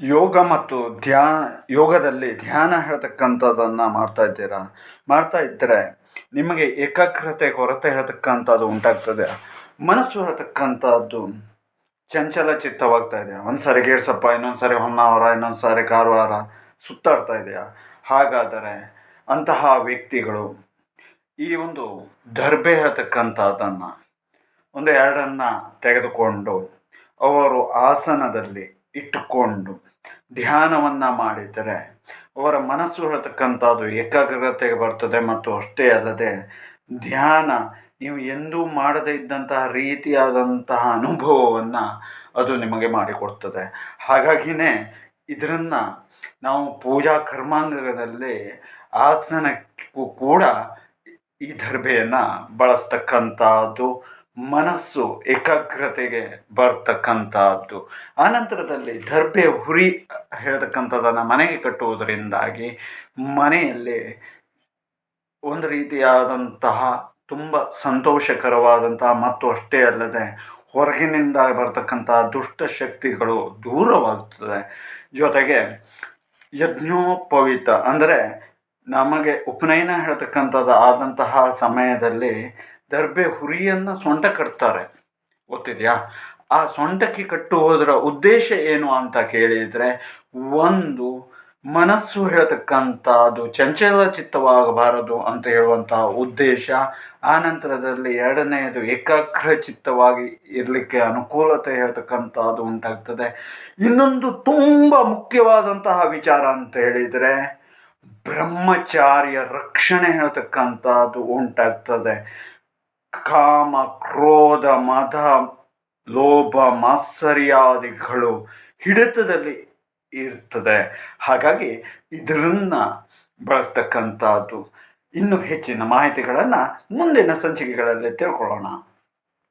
ಯೋಗ ಮತ್ತು ಧ್ಯಾ ಯೋಗದಲ್ಲಿ ಧ್ಯಾನ ಹೇಳ್ತಕ್ಕಂಥದ್ದನ್ನು ಮಾಡ್ತಾ ಇದ್ದೀರಾ? ಮಾಡ್ತಾ ಇದ್ದರೆ ನಿಮಗೆ ಏಕಾಗ್ರತೆ ಕೊರತೆ ಹೇಳ್ತಕ್ಕಂಥದ್ದು ಉಂಟಾಗ್ತದೆ. ಮನಸ್ಸು ಹೇಳ್ತಕ್ಕಂಥದ್ದು ಚಂಚಲ ಚಿತ್ತವಾಗ್ತಾ ಇದೆ. ಒಂದು ಸಾರಿ ಗೇಡ್ಸಪ್ಪ ಇನ್ನೊಂದು ಸಾರಿ ಹೊನ್ನಾವರ ಇನ್ನೊಂದು ಸಾರಿ ಕಾರವಾರ ಸುತ್ತಾಡ್ತಾ ಇದೆಯಾ? ಹಾಗಾದರೆ ಅಂತಹ ವ್ಯಕ್ತಿಗಳು ಈ ಒಂದು ದರ್ಬೆ ಹೇಳ್ತಕ್ಕಂಥದ್ದನ್ನು ಒಂದು ಎರಡನ್ನು ತೆಗೆದುಕೊಂಡು ಅವರು ಆಸನದಲ್ಲಿ ಇಟ್ಟುಕೊಂಡು ಧ್ಯಾನವನ್ನು ಮಾಡಿದರೆ ಅವರ ಮನಸ್ಸು ಇರತಕ್ಕಂಥದ್ದು ಏಕಾಗ್ರತೆಗೆ ಬರ್ತದೆ ಮತ್ತು ಅಷ್ಟೇ ಅಲ್ಲದೆ ಧ್ಯಾನ ನೀವು ಎಂದೂ ಮಾಡದೇ ಇದ್ದಂತಹ ರೀತಿಯಾದಂತಹ ಅನುಭವವನ್ನು ಅದು ನಿಮಗೆ ಮಾಡಿಕೊಡ್ತದೆ. ಹಾಗಾಗಿಯೇ ಇದನ್ನು ನಾವು ಪೂಜಾ ಕರ್ಮಾಂಗದಲ್ಲಿ ಆಸನಕ್ಕೂ ಕೂಡ ಈ ದರ್ಬೆಯನ್ನು ಬಳಸ್ತಕ್ಕಂಥದ್ದು ಮನಸ್ಸು ಏಕಾಗ್ರತೆಗೆ ಬರ್ತಕ್ಕಂಥದ್ದು ಆನಂತರದಲ್ಲಿ ದರ್ಬೆ ಹುರಿ ಹೇಳ್ತಕ್ಕಂಥದ್ದನ್ನು ಮನೆಗೆ ಕಟ್ಟುವುದರಿಂದಾಗಿ ಮನೆಯಲ್ಲಿ ಒಂದು ರೀತಿಯಾದಂತಹ ತುಂಬ ಸಂತೋಷಕರವಾದಂತಹ ಮತ್ತು ಅಷ್ಟೇ ಅಲ್ಲದೆ ಹೊರಗಿನಿಂದ ಬರ್ತಕ್ಕಂಥ ದುಷ್ಟಶಕ್ತಿಗಳು ದೂರವಾಗ್ತದೆ. ಜೊತೆಗೆ ಯಜ್ಞೋಪವಿತ, ಅಂದರೆ ನಮಗೆ ಉಪನಯನ ಹೇಳ್ತಕ್ಕಂಥದ್ದು ಆದಂತಹ ಸಮಯದಲ್ಲಿ ದರ್ಬೆ ಹುರಿಯನ್ನು ಸೊಂಟ ಕಟ್ತಾರೆ. ಗೊತ್ತಿದೆಯಾ? ಆ ಸೊಂಟಕ್ಕೆ ಕಟ್ಟುವುದರ ಉದ್ದೇಶ ಏನು ಅಂತ ಕೇಳಿದರೆ, ಒಂದು ಮನಸ್ಸು ಹೇಳ್ತಕ್ಕಂಥದ್ದು ಚಂಚಲ ಚಿತ್ತವಾಗಬಾರದು ಅಂತ ಹೇಳುವಂತಹ ಉದ್ದೇಶ, ಆ ನಂತರದಲ್ಲಿ ಎರಡನೆಯದು ಏಕಾಗ್ರ ಚಿತ್ತವಾಗಿ ಇರಲಿಕ್ಕೆ ಅನುಕೂಲತೆ ಹೇಳ್ತಕ್ಕಂಥದ್ದು ಉಂಟಾಗ್ತದೆ. ಇನ್ನೊಂದು ತುಂಬ ಮುಖ್ಯವಾದಂತಹ ವಿಚಾರ ಅಂತ ಹೇಳಿದರೆ, ಬ್ರಹ್ಮಚಾರ್ಯ ರಕ್ಷಣೆ ಹೇಳ್ತಕ್ಕಂಥದ್ದು ಉಂಟಾಗ್ತದೆ. ಕಾಮ, ಕ್ರೋಧ, ಮದ, ಲೋಭ, ಮಾತ್ಸರ್ಯಾದಿಗಳು ಹಿಡಿತದಲ್ಲಿ ಇರ್ತದೆ. ಹಾಗಾಗಿ ಇದನ್ನು ಬಳಸ್ತಕ್ಕಂಥದ್ದು. ಇನ್ನೂ ಹೆಚ್ಚಿನ ಮಾಹಿತಿಗಳನ್ನು ಮುಂದಿನ ಸಂಚಿಕೆಗಳಲ್ಲಿ ತಿಳ್ಕೊಳ್ಳೋಣ.